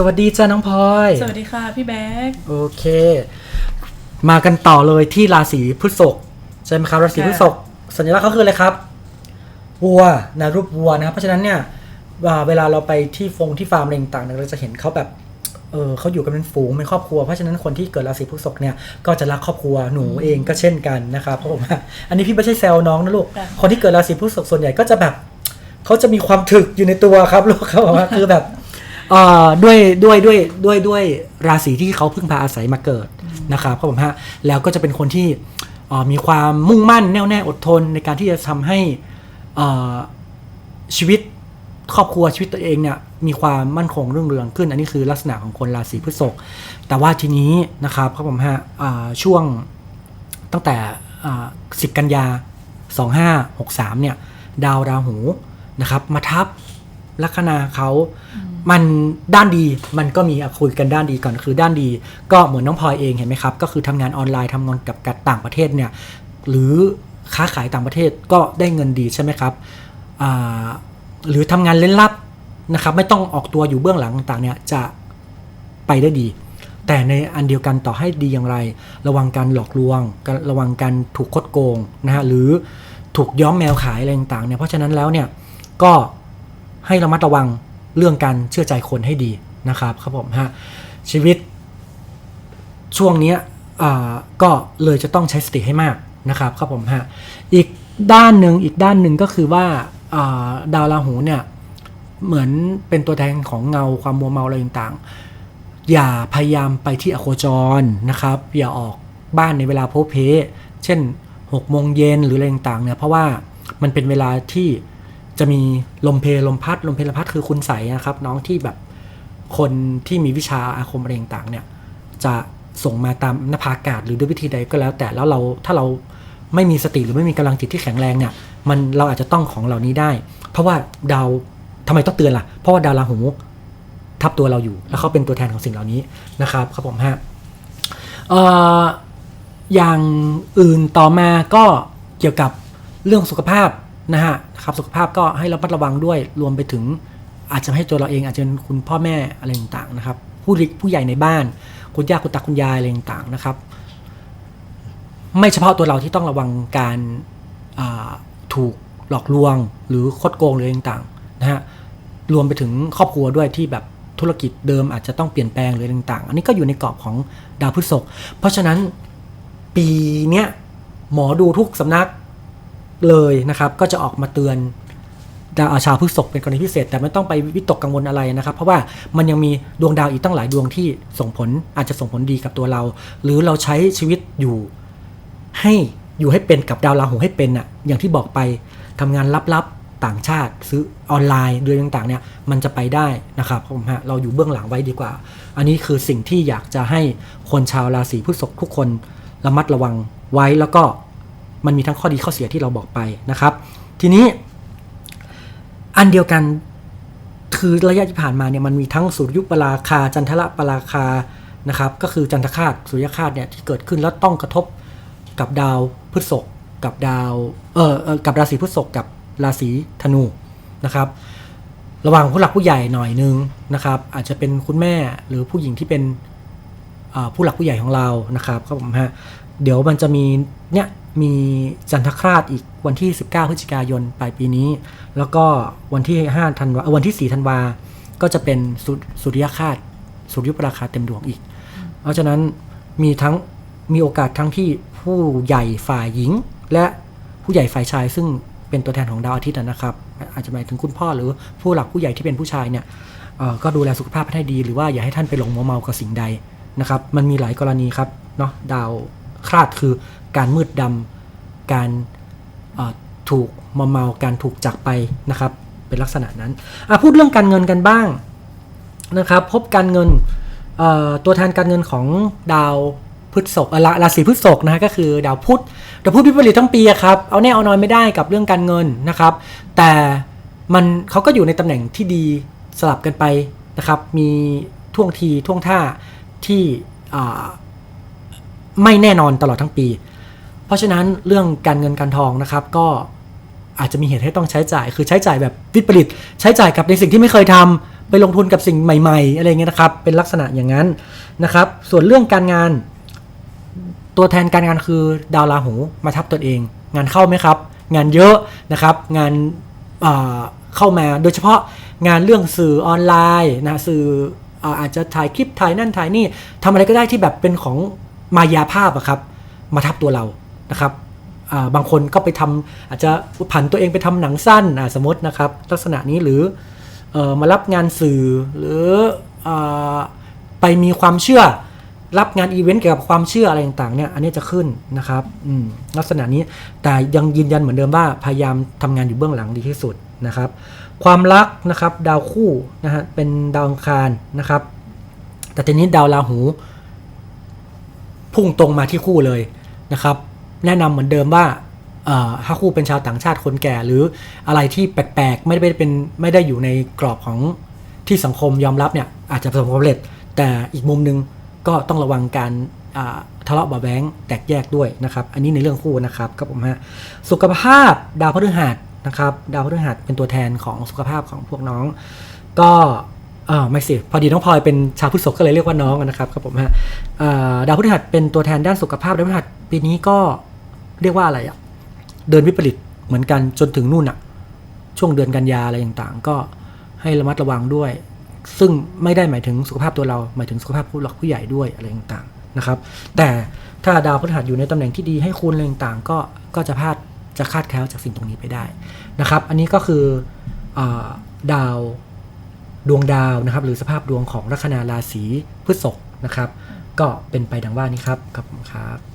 สวัสดีจ้าน้องพลอย สวัสดีค่ะพี่แบ๊กโอเค มากันต่อเลยที่ราศีพฤษภใช่ไหมครับราศีค่ะพฤษภสัญลักษณ์เขาคืออะไรครับวัวนะรูปวัวนะครับเพราะฉะนั้นเนี่ยว่าเวลาเราไปที่ฟงที่ฟาร์มอะไรต่างๆเนี่ยเราจะเห็นเขาแบบเออเขาอยู่กันเป็นฝูงเป็นครอบครัวเพราะฉะนั้นคนที่เกิดราศีพฤษภเนี่ยก็จะรักครอบครัวหนูเองก็เช่นกันนะครับเพราะผมว่าอันนี้พี่ไม่ใช่แซวน้องนะลูกค่ะคนที่เกิดราศีพฤษภส่วนใหญ่ก็จะแบบเขาจะมีความถึกอยู่ในตัวครับลูกเขาบอกว่าคือแบบ เอ่อด้วยด้วยด้วยด้วยด้วยราศีที่เขาเพิ่งพาอาศัยมาเกิดนะครับครับผมฮะแล้วก็จะเป็นคนที่เอ่อมีความมุ่งมั่นแน่วแน่อดทนในการที่จะทำให้เอ่อชีวิตครอบครัวชีวิตตัวเองเนี่ยมีความมั่นคงเรื่องเรืองขึ้น อันนี้คือลักษณะของคนราศีพฤษภแต่ว่าทีนี้นะครับครับผมฮะอ่าช่วงตั้งแต่อ่า10 กันยา 2563เนี่ยดาวราหูนะครับมาทับ ลัคนาเขามันด้านดีมันก็มีคุยกันด้านดีก่อนคือด้านดี ก็เหมือนน้องพลอยเองเห็นไหมครับ ก็คือทำงานออนไลน์ทำงานกับกับต่างประเทศเนี่ยหรือค้าขายต่างประเทศก็ได้เงินดีใช่ไหมครับหรือทำงานเล่นลับนะครับ ไม่ต้องออกตัวอยู่เบื้องหลังต่างๆเนี่ยจะไปได้ดี แต่ในอันเดียวกันต่อให้ดีอย่างไร ระวังการหลอกลวงรระวังการถูกคดโกงนะฮะหรือถูกย้อมแมวขายอะไรต่างๆเนี่ยเพราะฉะนั้นแล้วเนี่ยก็ ให้ระมัดระวังเรื่องการเชื่อใจคนให้ดีนะครับครับผมฮะชีวิต ช่วงนี้ก็เลยจะต้องใช้สติให้มากนะครับครับผมฮะอีกด้านหนึ่งอีกด้านหนึ่งก็คือว่าาดาวราหูเนี่ยเหมือนเป็นตัวแทนของเงาความมัวเมาอะไรต่างๆ อย่าพยายามไปที่อโคจรนะครับ อย่าออกบ้านในเวลาโพเพเช่น6โมงเย็นหรืออะไรต่างๆเนี่ยเพราะว่ามันเป็นเวลาที่ จะมีลมเพลลมพัดลมเพลลมพัดคือคุณใสนะครับ น้องที่แบบคนที่มีวิชาอาคมอะไรต่างเนี่ย จะส่งมาตามนภาอากาศหรือด้วยวิธีใดก็แล้ว แต่แล้วเราถ้าเราไม่มีสติหรือไม่มีกำลังจิตที่แข็งแรงเนี่ย มันเราอาจจะต้องของเหล่านี้ได้ เพราะว่าดาวทำไมต้องเตือนล่ะ เพราะว่าดาวราหูทับตัวเราอยู่ แล้วเขาเป็นตัวแทนของสิ่งเหล่านี้นะครับครับผมฮะเอ่ออย่างอื่นต่อมาก็เกี่ยวกับเรื่องสุขภาพ นะฮะครับสุขภาพก็ให้ระมัดระวังด้วยรวมไปถึงอาจจะให้ตัวเราเองอาจจะเป็นคุณพ่อแม่อะไรต่างๆนะครับ ผู้ริผู้ใหญ่ในบ้าน คุณย่าคุณตาคุณยายอะไรต่างๆนะครับ ไม่เฉพาะตัวเราที่ต้องระวังการถูกหลอกลวงหรือคดโกงหรืออะไรต่างๆนะฮะรวมไปถึงครอบครัวด้วยที่แบบธุรกิจเดิมอาจจะต้องเปลี่ยนแปลงหรืออะไรต่าง ๆ อันนี้ก็อยู่ในกรอบของดาวพฤษภเพราะฉะนั้นปีเนี้ยหมอดูทุกสำนัก เลยนะครับก็จะออกมาเตือนดาวชาวพฤษภเป็นกรณีพิเศษ แต่ไม่ต้องไปวิตกกังวลอะไรนะครับ เพราะว่ามันยังมีดวงดาวอีกตั้งหลายดวงที่ส่งผลอาจจะส่งผลดีกับตัวเรา หรือเราใช้ชีวิตอยู่ให้อยู่ให้เป็นกับดาวราหูให้เป็นอะอย่างที่บอกไปทำงานลับๆต่างชาติ ซื้อออนไลน์ด้วยต่างๆเนี่ยมันจะไปได้นะครับผมฮะเราอยู่เบื้องหลังไว้ดีกว่า อันนี้คือสิ่งที่อยากจะให้คนชาวราศีพฤษภทุกคนระมัดระวังไว้แล้วก็ มันมีทั้งข้อดีข้อเสียที่เราบอกไปนะครับ ทีนี้อันเดียวกันคือระยะที่ผ่านมาเนี่ยมันมีทั้งสุริยุปราคาจันทระปราคานะครับ ก็คือจันทคาตสุริยคาตเนี่ยที่เกิดขึ้นแล้วต้องกระทบกับดาวพฤษภกับดาวเออเออกับราศีพฤษภกับราศีธนูนะครับ ระหว่างผู้หลักผู้ใหญ่หน่อยนึงนะครับ อาจจะเป็นคุณแม่หรือผู้หญิงที่เป็นผู้หลักผู้ใหญ่ของเรานะครับครับผมฮะเดี๋ยวมันจะมีเนี่ย มีจันทคราตอีกวันที่ 19 พฤศจิกายนปลายปีนี้ แล้วก็วันที่5ธันวาอ่อวันที่ 4 ธันวา ก็จะเป็นสุสุริยคราตสุริยุปราคาเต็มดวงอีก เพราะฉะนั้นมีทั้งมีโอกาสทั้งที่ผู้ใหญ่ฝ่ายหญิง และผู้ใหญ่ฝ่ายชาย ซึ่งเป็นตัวแทนของดาวอาทิตย์นะครับ อาจจะหมายถึงคุณพ่อหรือผู้หลักผู้ใหญ่ที่เป็นผู้ชายเนี่ยเออก็ดูแลสุขภาพให้ดี หรือว่าอย่าให้ท่านไปหลงมัวเมากับสิ่งใดนะครับ มันมีหลายกรณีครับเนาะดาว คลาดคือการมืดดำการถูกมอมเมาการถูกจักไปนะครับ เป็นลักษณะนั้นพูดเรื่องการเงินกันบ้างนะครับ พบการเงินตัวแทนการเงินของดาวพฤษภราราศีพฤษภนะฮะก็คือดาวพุธดาวพุธพิปริตทั้งปีครับ เอาแน่เอานอนไม่ได้กับเรื่องการเงินนะครับ แต่มันเขาก็อยู่ในตำแหน่งที่ดีสลับกันไปนะครับ มีท่วงทีท่วงท่าที่ ไม่แน่นอนตลอดทั้งปี เพราะฉะนั้นเรื่องการเงินการทองนะครับก็อาจจะมีเหตุให้ต้องใช้จ่าย คือใช้จ่ายแบบวิปริตใช้จ่ายกับในสิ่งที่ไม่เคยทำไปลงทุนกับสิ่งใหม่ๆ อะไรเงี้ยนะครับ เป็นลักษณะอย่างนั้นนะครับ ส่วนเรื่องการงาน ตัวแทนการงานคือดาวราหูมาทับตัวเอง งานเข้าไหมครับ งานเยอะนะครับ งานเอ่อเข้ามาโดยเฉพาะงานเรื่องสื่อออนไลน์นะสื่อเอ่ออาจจะถ่ายคลิปถ่ายนั่นถ่ายนี่ทำอะไรก็ได้ที่แบบเป็นของ มายาภาพอะครับมาทับตัวเรานะครับบางคนก็ไปทำอาจจะผันตัวเองไปทำหนังสั้นสมมตินะครับ ลักษณะนี้หรืออมารับงานสื่อหรืออไปมีความเชื่อรับงานอีเวนต์เกี่ยวกับความเชื่ออะไรต่างๆเนี่ยอันนี้จะขึ้นนะครับลักษณะนี้แต่ยังยืนยันเหมือนเดิมว่าพยายามทำงานอยู่เบื้องหลังดีที่สุดนะครับ ความรักนะครับดาวคู่นะฮะเป็นดาวอังคารนะครับ แต่ทีนี้ดาวราหู พุ่งตรงมาที่คู่เลยนะครับ แนะนำเหมือนเดิมว่าถ้าคู่เป็นชาวต่างชาติคนแก่ หรืออะไรที่แปลกๆไม่ได้เป็นไม่ได้อยู่ในกรอบของที่สังคมยอมรับเนี่ยอาจจะประสบความสำเร็จ แต่อีกมุมหนึงก็ต้องระวังการทะเลาะเบาแวงแตกแยกด้วยนะครับ อันนี้ในเรื่องคู่นะครับครับผมฮะสุขภาพดาวพฤหัสนะครับ ดาวพฤหัสเป็นตัวแทนของสุขภาพของพวกน้อง ก็ ออไม่สิพอดีน้องพลอยเป็นชาวพฤษภก็เลยเรียกว่าน้องนะครับครับผมฮะดาวพฤหัสเป็นตัวแทนด้านสุขภาพดาวพฤหัสปีนี้ก็เรียกว่าอะไรอะเดินวิปริตเหมือนกันจนถึงนู่นอะช่วงเดือนกันยาอะไรต่างๆ ก็ให้ระมัดระวังด้วย ซึ่งไม่ได้หมายถึงสุขภาพตัวเราหมายถึงสุขภาพผู้หลักผู้ใหญ่ด้วยอะไรต่างๆนะครับ แต่ถ้าดาวพฤหัสอยู่ในตำแหน่งที่ดีให้คุณอะไรต่างๆ ก็ก็จะพลาดจะคาดแคล้วจากสิ่งตรงนี้ไปได้นะครับ อันนี้ก็คืออดาว ดวงดาวนะครับ หรือสภาพดวงของลัคนาราศีพฤษภนะครับ ก็เป็นไปดังว่านี้ครับครับผมครับ